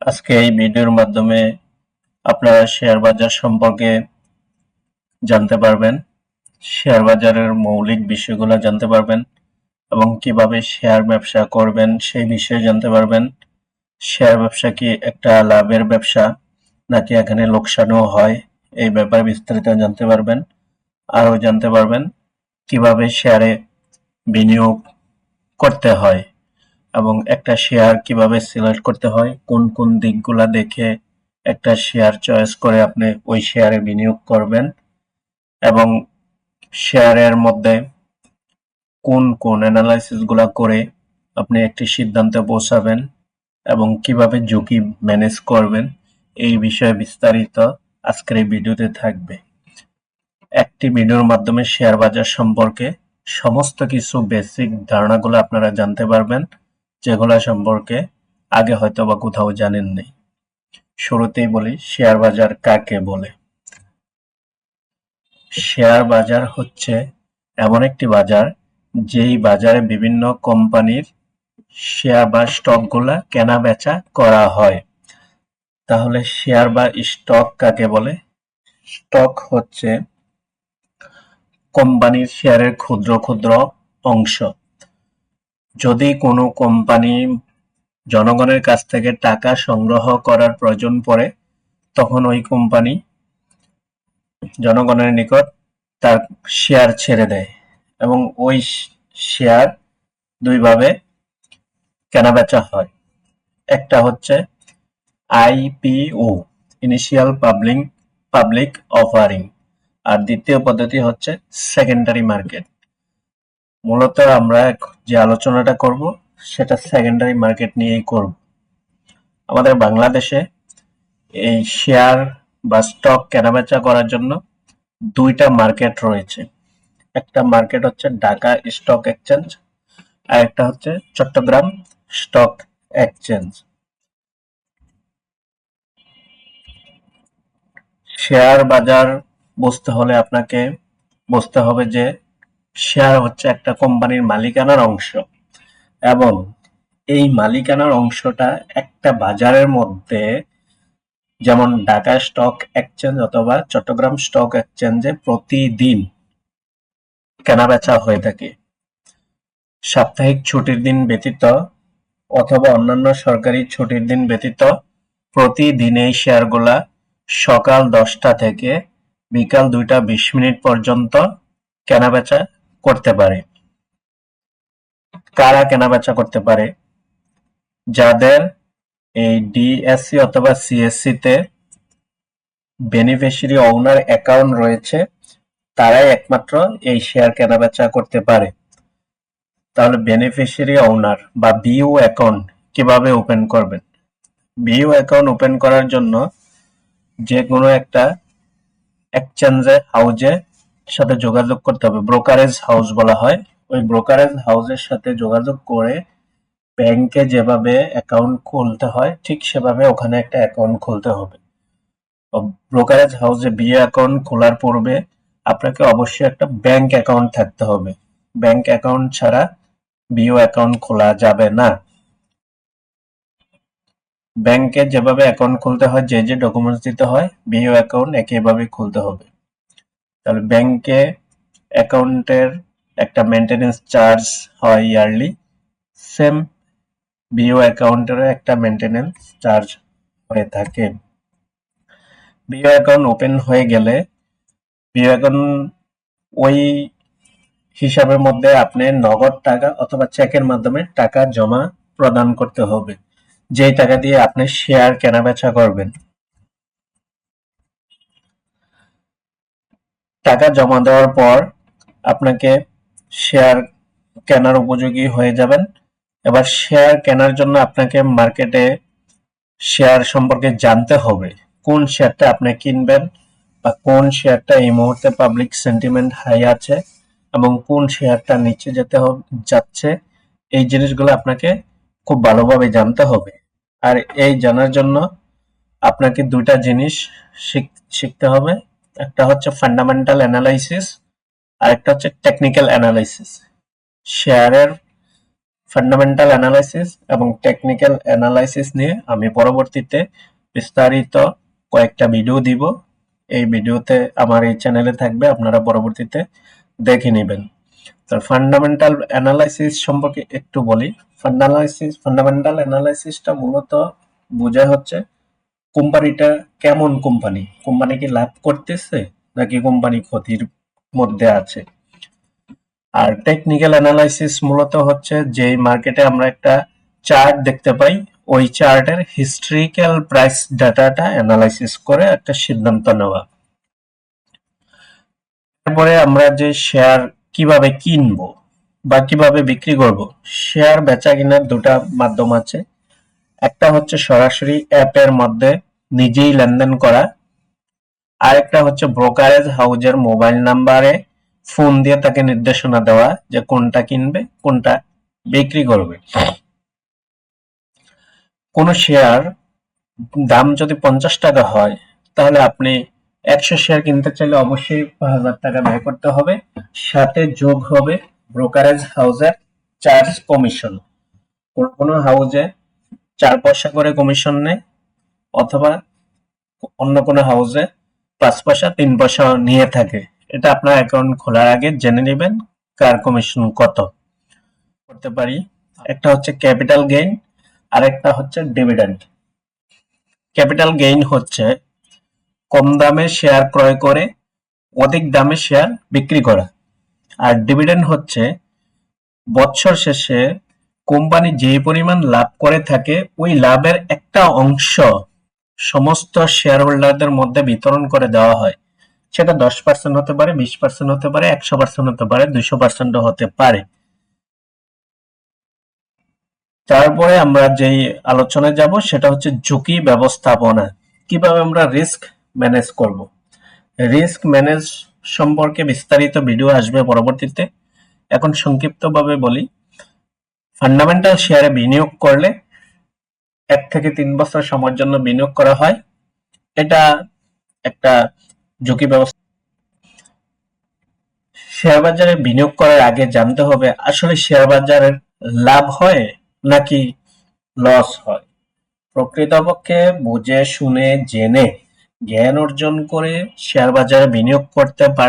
আজকে এই ভিডিওর মাধ্যমে আপনারা শেয়ার বাজার সম্পর্কে জানতে পারবেন, শেয়ার বাজারের মৌলিক বিষয়গুলো জানতে পারবেন এবং কীভাবে শেয়ার ব্যবসা করবেন সেই বিষয়ে জানতে পারবেন। শেয়ার ব্যবসা কি একটা লাভের ব্যবসা নাকি এখানে লোকসানও হয়, এই ব্যাপারে বিস্তারিত জানতে পারবেন। আরও জানতে পারবেন কীভাবে শেয়ারে বিনিয়োগ করতে হয় এবং একটা শেয়ার কীভাবে সিলেক্ট করতে হয়, কোন কোন দিকগুলা দেখে একটা শেয়ার চয়েস করে আপনি ওই শেয়ারে বিনিয়োগ করবেন এবং শেয়ারের মধ্যে কোন কোন অ্যানালাইসিসগুলা করে আপনি একটি সিদ্ধান্তে পৌঁছাবেন এবং কীভাবে ঝুঁকি ম্যানেজ করবেন এই বিষয়ে বিস্তারিত আজকের এই ভিডিওতে থাকবে। একটি ভিডিওর মাধ্যমে শেয়ার বাজার সম্পর্কে সমস্ত কিছু বেসিক ধারণাগুলো আপনারা জানতে পারবেন। যেগুলো সম্পর্কে আগে হয়তো বা কোথাও জানেননি। শুরুতেই বলি, শেয়ার বাজার কাকে বলে? শেয়ার বাজার হচ্ছে এমন একটি বাজার, যেই বাজারে বিভিন্ন কোম্পানির শেয়ার বা স্টকগুলা কেনা বেচা করা হয়। তাহলে শেয়ার বা স্টক কাকে বলে? স্টক হচ্ছে কোম্পানির শেয়ারের ক্ষুদ্র ক্ষুদ্র অংশ। যদি কোনো কোম্পানি জনগণের কাছ থেকে টাকা সংগ্রহ করার প্রয়োজন পড়ে, তখন ওই কোম্পানি জনগণের নিকট তার শেয়ার ছেড়ে দেয় এবং ওই শেয়ার দুইভাবে কেনাবেচা হয়। একটা হচ্ছে IPO initial public public offering আর দ্বিতীয় পদ্ধতি হচ্ছে সেকেন্ডারি মার্কেট মূলত আমরা যে আলোচনাটা করব, সেটা সেকেন্ডারি মার্কেট নিয়েই করব। আমাদের বাংলাদেশে এই শেয়ার বা স্টক কেনাবেচা করার জন্য দুইটা মার্কেট রয়েছে। একটা মার্কেট হচ্ছে ঢাকা স্টক এক্সচেঞ্জ আর একটা হচ্ছে চট্টগ্রাম স্টক এক্সচেঞ্জ শেয়ার বাজার বুঝতে হলে আপনাকে বুঝতে হবে যে শেয়ার হচ্ছে একটা কোম্পানির মালিকানার অংশ। এবং এই মালিকানার অংশটা একটা বাজারের মধ্যে যেমন ঢাকা স্টক এক্সচেঞ্জ অথবা চট্টগ্রাম স্টক এক্সচেঞ্জে প্রতিদিন কেনাবেচা হয়ে থাকে। সাপ্তাহিক ছুটির দিন ব্যতীত অথবা অন্যান্য সরকারি ছুটির দিন ব্যতীত প্রতিদিন এই শেয়ারগুলা সকাল দশটা থেকে বিকাল দুইটা বিশ মিনিট পর্যন্ত কেনাবেচা করতে পারে। কারা কেনাবেচা করতে পারে? যাদের এই ডিএসসি অথবা সিএসসি তে বেনিফিশিয়ারি ওনার অ্যাকাউন্ট রয়েছে, তারাই একমাত্র এই শেয়ার কেনাবেচা করতে পারে। তাহলে বেনিফিশিয়ারি ওনার বা বিইউ অ্যাকাউন্ট কীভাবে ওপেন করবেন? বিইউ অ্যাকাউন্ট ওপেন করার জন্য যে কোনো একটা এক্সচেঞ্জে হাউজে সাথে যোগাযোগ করতে হবে। ব্রোকারেজ হাউস বলা হয়। ওই ব্রোকারেজ হাউসের সাথে যোগাযোগ করে ব্যাংকে যেভাবে অ্যাকাউন্ট খুলতে হয়, ঠিক সেভাবে ওখানে একটা অ্যাকাউন্ট খুলতে হবে। ব্রোকারেজ হাউসে বিয়ে অ্যাকাউন্ট খোলার পূর্বে আপনাকে অবশ্যই একটা ব্যাংক অ্যাকাউন্ট থাকতে হবে। ব্যাংক অ্যাকাউন্ট ছাড়া বিও অ্যাকাউন্ট খোলা যাবে না। ব্যাংকে যেভাবে অ্যাকাউন্ট খুলতে হয়, যে যে ডকুমেন্টস দিতে হয় বিও অ্যাকাউন্ট একইভাবে খুলতে হবে। তাহলে ব্যাংকে অ্যাকাউন্টের একটা মেনটেনেন্স চার্জ হয় ইয়ারলি সেম বিও অ্যাকাউন্টেরও একটা মেনটেনেন্স চার্জ হয়ে থাকে। বিও অ্যাকাউন্ট ওপেন হয়ে গেলে বিও অ্যাকাউন্ট ওই হিসাবের মধ্যে আপনি নগদ টাকা অথবা চেকের মাধ্যমে টাকা জমা প্রদান করতে হবে। যেই টাকা দিয়ে আপনি শেয়ার কেনাবেচা করবেন। টাকা জমা দেওয়ার পর আপনাকে শেয়ার কেনার উপযোগী হয়ে যাবেন। এবার শেয়ার কেনার জন্য আপনাকে মার্কেটে শেয়ার সম্পর্কে জানতে হবে। কোন শেয়ারটা আপনি কিনবেন বা কোন শেয়ারটা এই মুহূর্তে পাবলিক সেন্টিমেন্ট হাই আছে এবং কোন শেয়ারটা নিচে যেতে যাচ্ছে, এই জিনিসগুলো আপনাকে খুব ভালোভাবে জানতে হবে। আর এই জানার জন্য আপনাকে দুইটা জিনিস শিখতে হবে। একটা হচ্ছে ফান্ডামেন্টাল অ্যানালাইসিস আর একটা হচ্ছে টেকনিক্যাল অ্যানালাইসিস শেয়ারের ফান্ডামেন্টাল অ্যানালাইসিস এবং টেকনিক্যাল অ্যানালাইসিস নিয়ে আমি পরবর্তীতে বিস্তারিত কয়েকটা ভিডিও দিব। এই ভিডিওতে আমার এই চ্যানেলে থাকবে, আপনারা পরবর্তীতে দেখে নেবেন। তো ফান্ডামেন্টাল অ্যানালাইসিস সম্পর্কে একটু বলি। ফান্ডালাইসিস ফান্ডামেন্টাল অ্যানালাইসিসটা মূলত বোঝা হচ্ছে কোম্পানিটা কেমন কোম্পানি? কোম্পানি কি লাভ করতেছে, নাকি কোম্পানি ক্ষতির মধ্যে আছে? আর টেকনিক্যাল অ্যানালাইসিস মূলত হচ্ছে যে মার্কেটে আমরা একটা চার্ট দেখতে পাই। ওই চার্টের হিস্ট্রিক্যাল প্রাইস ডাটাটা অ্যানালাইসিস করে একটা সিদ্ধান্ত নেওয়া। তারপরে আমরা যে শেয়ার কীভাবে কিনবো বা কীভাবে বিক্রি করব শেয়ার বেচা কেনার দুটা মাধ্যম আছে। একটা হচ্ছে সরাসরি অ্যাপের মধ্যে নিজেই লেনদেন করা, আরেকটা হচ্ছে ব্রোকারেজ হাউজের মোবাইল নাম্বারে ফোন দিয়ে তাকে নির্দেশনা দেওয়া যে কোনটা কিনবে, কোনটা বিক্রি করবে। কোন শেয়ার দাম যদি পঞ্চাশ টাকা হয়, তাহলে আপনি একশো শেয়ার কিনতে চাইলে অবশ্যই হাজার টাকা ব্যয় করতে হবে। সাথে যোগ হবে ব্রোকারেজ হাউসের চার্জ কমিশন কোন হাউজে চার পয়সা করে কমিশন নেয়, অথবা অন্য কোনো হাউসে পাঁচ পয়সা, তিন পয়সা নিয়ে থাকে। এটা আপনার অ্যাকাউন্ট খোলার আগে জেনে নেবেন কার কমিশন কত। করতে পারি। একটা হচ্ছে ক্যাপিটাল গেইন আর একটা হচ্ছে ডিভিডেন্ড ক্যাপিটাল গেইন হচ্ছে কম দামে শেয়ার ক্রয় করে, অধিক দামে শেয়ার বিক্রি করা। আর ডিভিডেন্ড হচ্ছে বছর শেষে কোম্পানি যে পরিমাণ লাভ করে থাকে, ওই লাভের একটা অংশ সমস্ত শেয়ার হোল্ডারদের মধ্যে বিতরণ করে দেওয়া হয়। সেটা দশ পার্সেন্ট হতে পারে, বিশ পার্সেন্ট হতে পারে, একশো পার্সেন্ট হতে পারে, দুইশো পার্সেন্ট হতে পারে। তারপরে আমরা যেই আলোচনায় যাব, সেটা হচ্ছে ঝুঁকি ব্যবস্থাপনা। কীভাবে আমরা রিস্ক ম্যানেজ করব? রিস্ক ম্যানেজ সম্পর্কে বিস্তারিত ভিডিও আসবে পরবর্তীতে। এখন সংক্ষিপ্তভাবে বলি ফান্ডামেন্টাল শেয়ারে বিনিয়োগ করলে এক থেকে তিন বছর সময়ের জন্য বিনিয়োগ করা হয়। এটা একটা ঝুঁকি ব্যবস্থা। শেয়ার বাজারে বিনিয়োগ করার আগে জানতে হবে, আসলে শেয়ার বাজারের লাভ হয় নাকি লস হয়? প্রকৃতপক্ষে বুঝে, শুনে, জেনে, জ্ঞান অর্জন করে শেয়ার বাজারে বিনিয়োগ করতে পারে